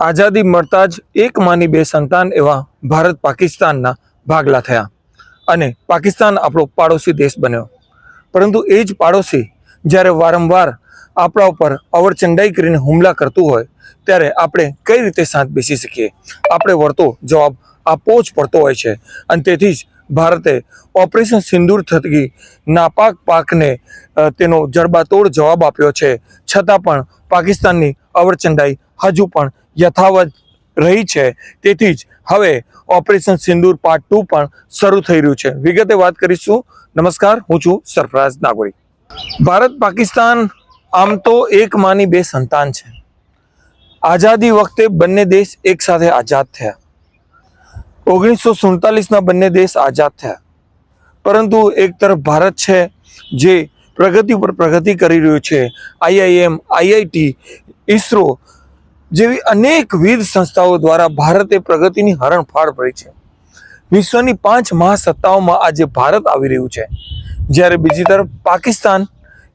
આઝાદી મળતા જ એક માની બે સંતાન એવા ભારત પાકિસ્તાનના ભાગલા થયા અને પાકિસ્તાન આપણો પાડોશી દેશ બન્યો. પરંતુ એ જ પાડોશી જ્યારે વારંવાર આપણા ઉપર અવરચંડાઈ કરીને હુમલા કરતું હોય, ત્યારે આપણે કઈ રીતે શાંત બેસી શકીએ? આપણે વળતો જવાબ આપવો જ પડતો હોય છે. અને તેથી જ ભારતે ઓપરેશન સિંદૂર થકી નાપાક પાકને તેનો જડબાતોડ જવાબ આપ્યો છે. છતાં પણ પાકિસ્તાનની અવરચંડાઈ હજુ પણ યથાવત રહી છે. તેથી જ હવે ઓપરેશન સિંદૂર પાર્ટ ટુ પણ શરૂ થઈ રહ્યું છે. વિગતે વાત કરીશું. નમસ્કાર, હું છું સરફરાજ નાગોરી. ભારત પાકિસ્તાન આમ તો એક માની બે સંતાન છે. આઝાદી વખતે બંને દેશ એક સાથે આઝાદ થયા. ઓગણીસો સુડતાલીસના બંને દેશ આઝાદ થયા. પરંતુ એક તરફ ભારત છે જે પ્રગતિ પર પ્રગતિ કરી રહ્યું છે. આઈઆઈએમ, આઈઆઈટી ઈસરો જેવી અનેકવિધ સંસ્થાઓ દ્વારા ભારતે પ્રગતિની હરણફાળ ભરી છે. વિશ્વની પાંચ મહાસત્તાઓમાં આજે ભારત આવી રહ્યું છે. જ્યારે બીજી તરફ પાકિસ્તાન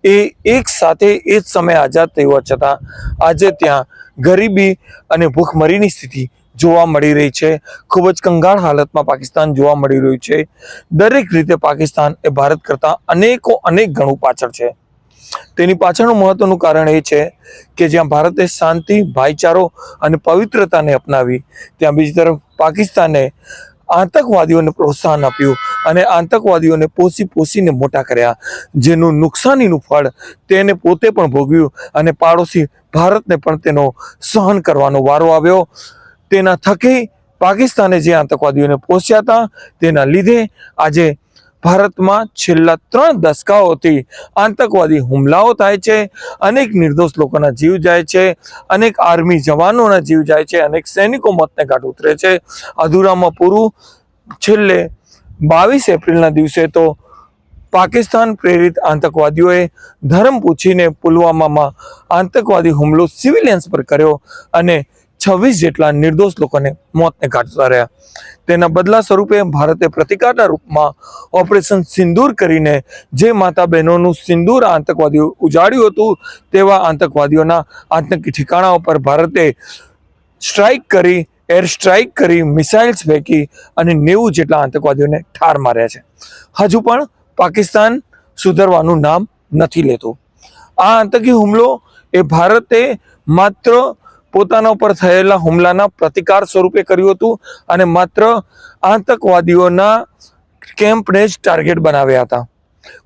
એ એક સાથે એ જ સમયે આઝાદ હોવા છતાં આજે ત્યાં ગરીબી અને ભૂખમરીની સ્થિતિ જોવા મળી રહી છે. ખૂબ જ કંગાળ હાલતમાં પાકિસ્તાન જોવા મળી રહ્યું છે. દરેક રીતે પાકિસ્તાન એ ભારત કરતાં અનેકો અનેક ગણું પાછળ છે. તેની પાછળનું મહત્વનું કારણ એ છે કે જ્યાં ભારતે શાંતિ, ભાઈચારો અને પવિત્રતાને અપનાવી, ત્યાં બીજી તરફ પાકિસ્તાને આતંકવાદીઓને પ્રોત્સાહન આપ્યું અને આતંકવાદીઓને પોષી પોષીને મોટા કર્યા. જેનું નુકસાનીનું ફળ તેને પોતે પણ ભોગવ્યું અને પાડોશી ભારતને પણ તેનો સહન કરવાનો વારો આવ્યો. તેના થકી પાકિસ્તાને જે આતંકવાદીઓને પોસ્યા હતા, તેના લીધે આજે ભારતમાં છેલ્લા ત્રણ દશકાઓથી આતંકવાદી હુમલાઓ થાય છે, અનેક નિર્દોષ લોકોના જીવ જાય છે, અનેક આર્મી જવાનોના જીવ જાય છે, અનેક સૈનિકો મોતને ઘાટ ઉતરે છે. અધૂરામાં પૂરું છેલ્લે બાવીસ એપ્રિલના દિવસે તો પાકિસ્તાન પ્રેરિત આતંકવાદીઓએ ધર્મ પૂછીને પુલવામામાં આતંકવાદી હુમલો સિવિલિયન્સ પર કર્યો અને છવ્વીસ જેટલા નિર્દોષ લોકોને મોતને ઘાટ રહ્યા. તેના બદલા સ્વરૂપે ભારતે પ્રતિકારના રૂપમાં ઓપરેશન સિંદૂર કરીને જે માતા બહેનોનું સિંદૂર આતંકવાદીઓ ઉજાડ્યું હતું, તેવા આતંકવાદીઓના આતંકી ઠિકાણાઓ પર ભારતે સ્ટ્રાઇક કરી, એર સ્ટ્રાઇક કરી, મિસાઇલ્સ ફેંકી અને નેવું જેટલા આતંકવાદીઓને ઠાર માર્યા છે. હજુ પણ પાકિસ્તાન સુધરવાનું નામ નથી લેતું. આ આતંકી હુમલો એ ભારતે માત્ર પોતાના ઉપર થયેલા હુમલાના પ્રતિકાર સ્વરૂપે કર્યું હતું અને માત્ર આતંકવાદીઓના કેમ્પને જ ટાર્ગેટ બનાવ્યા હતા.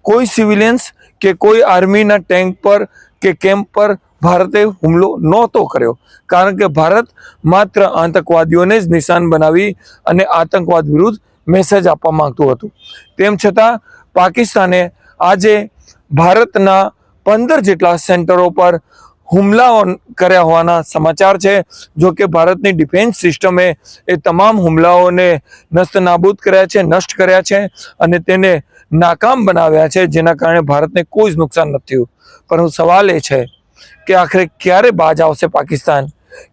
કોઈ સિવિલિયન્સ કે કોઈ આર્મીના ટેન્ક પર કે કેમ્પ પર ભારતે હુમલો નહોતો કર્યો, કારણ કે ભારત માત્ર આતંકવાદીઓને જ નિશાન બનાવી અને આતંકવાદ વિરુદ્ધ મેસેજ આપવા માંગતું હતું. તેમ છતાં, પાકિસ્તાને આજે ભારતના પંદર જેટલા સેન્ટરો પર હુમલાઓ કર્યા હોવાના સમાચાર છે, જો કે ભારતની ડિફેન્સ સિસ્ટમે એ તમામ હુમલાઓને નસ્તનાબૂદ કર્યા છે, નષ્ટ કર્યા છે અને તેને નાકામ બનાવ્યા છે, જેના કારણે ભારતને કોઈ જ નુકસાન નથી થયું. પરંતુ સવાલ એ છે કે આખરે ક્યારે બાજ આવશે પાકિસ્તાન?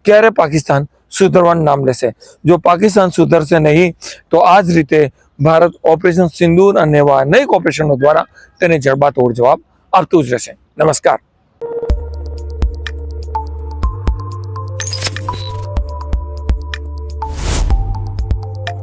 ક્યારે પાકિસ્તાન સુધરવાનું નામ લેશે? જો પાકિસ્તાન સુધરશે નહીં, તો આ જ રીતે ભારત ઓપરેશન સિંદૂર અને એવા અનેક ઓપરેશનો દ્વારા તેને જડબાતોડ જવાબ આપતું જ રહેશે. નમસ્કાર.